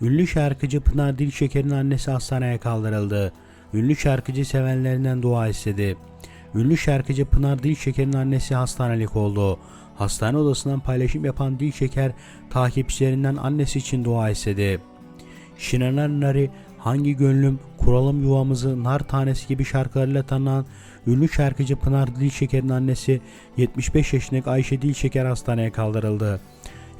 Ünlü şarkıcı Pınar Dilşeker'in annesi hastaneye kaldırıldı. Ünlü şarkıcı sevenlerinden dua istedi. Ünlü şarkıcı Pınar Dilşeker'in annesi hastanelik oldu. Hastane odasından paylaşım yapan Dilşeker takipçilerinden annesi için dua istedi. Şinanar Nari, Hangi Gönlüm, Kuralım Yuvamızı, Nar Tanesi gibi şarkılarıyla tanınan ünlü şarkıcı Pınar Dilşeker'in annesi 75 yaşındaki Ayşe Dilşeker hastaneye kaldırıldı.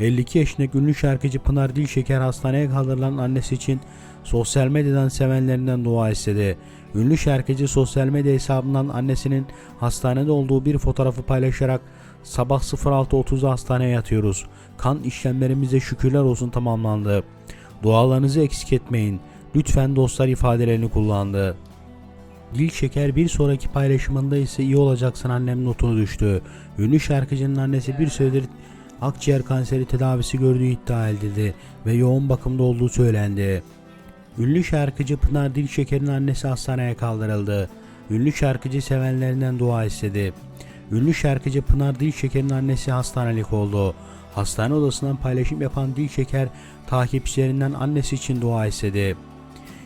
52 yaşındaki ünlü şarkıcı Pınar Dilşeker hastaneye kaldırılan annesi için sosyal medyadan sevenlerinden dua istedi. Ünlü şarkıcı sosyal medya hesabından annesinin hastanede olduğu bir fotoğrafı paylaşarak sabah 06.30'da hastaneye yatıyoruz. Kan işlemlerimize şükürler olsun tamamlandı. Dualarınızı eksik etmeyin. Lütfen dostlar ifadelerini kullandı. Dil Şeker bir sonraki paylaşımında ise iyi olacaksın annem notunu düştü. Ünlü şarkıcının annesi bir süredir akciğer kanseri tedavisi gördüğü iddia edildi ve yoğun bakımda olduğu söylendi. Ünlü şarkıcı Pınar Dilşeker'in annesi hastaneye kaldırıldı. Ünlü şarkıcı sevenlerinden dua istedi. Ünlü şarkıcı Pınar Dilşeker'in annesi hastanelik oldu. Hastane odasından paylaşım yapan Dilşeker takipçilerinden annesi için dua istedi.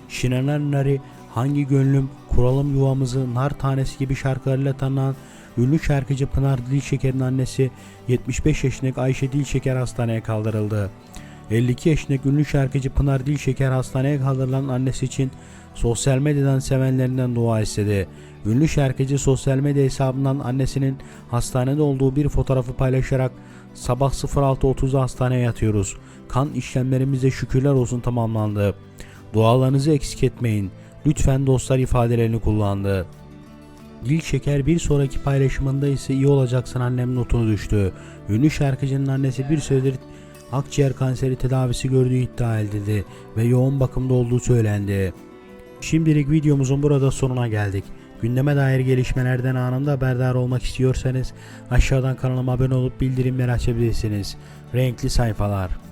Şinanar Nari, Hangi Gönlüm, Kuralım Yuvamızı, Nar Tanesi gibi şarkılarıyla tanınan ünlü şarkıcı Pınar Dilşeker'in annesi 75 yaşındaki Ayşe Dilşeker hastaneye kaldırıldı. 52 yaşındaki ünlü şarkıcı Pınar Dilşeker hastaneye kaldırılan annesi için sosyal medyadan sevenlerinden dua istedi. Ünlü şarkıcı sosyal medya hesabından annesinin hastanede olduğu bir fotoğrafı paylaşarak sabah 06.30'da hastaneye yatıyoruz. Kan işlemlerimize şükürler olsun tamamlandı. Dualarınızı eksik etmeyin. Lütfen dostlar ifadelerini kullandı. Dil Şeker bir sonraki paylaşımında ise iyi olacaksın annem notunu düştü. Ünlü şarkıcının annesi bir süredir akciğer kanseri tedavisi gördüğü iddia edildi ve yoğun bakımda olduğu söylendi. Şimdilik videomuzun burada sonuna geldik. Gündeme dair gelişmelerden anında haberdar olmak istiyorsanız aşağıdan kanalıma abone olup bildirimleri açabilirsiniz. Renkli sayfalar.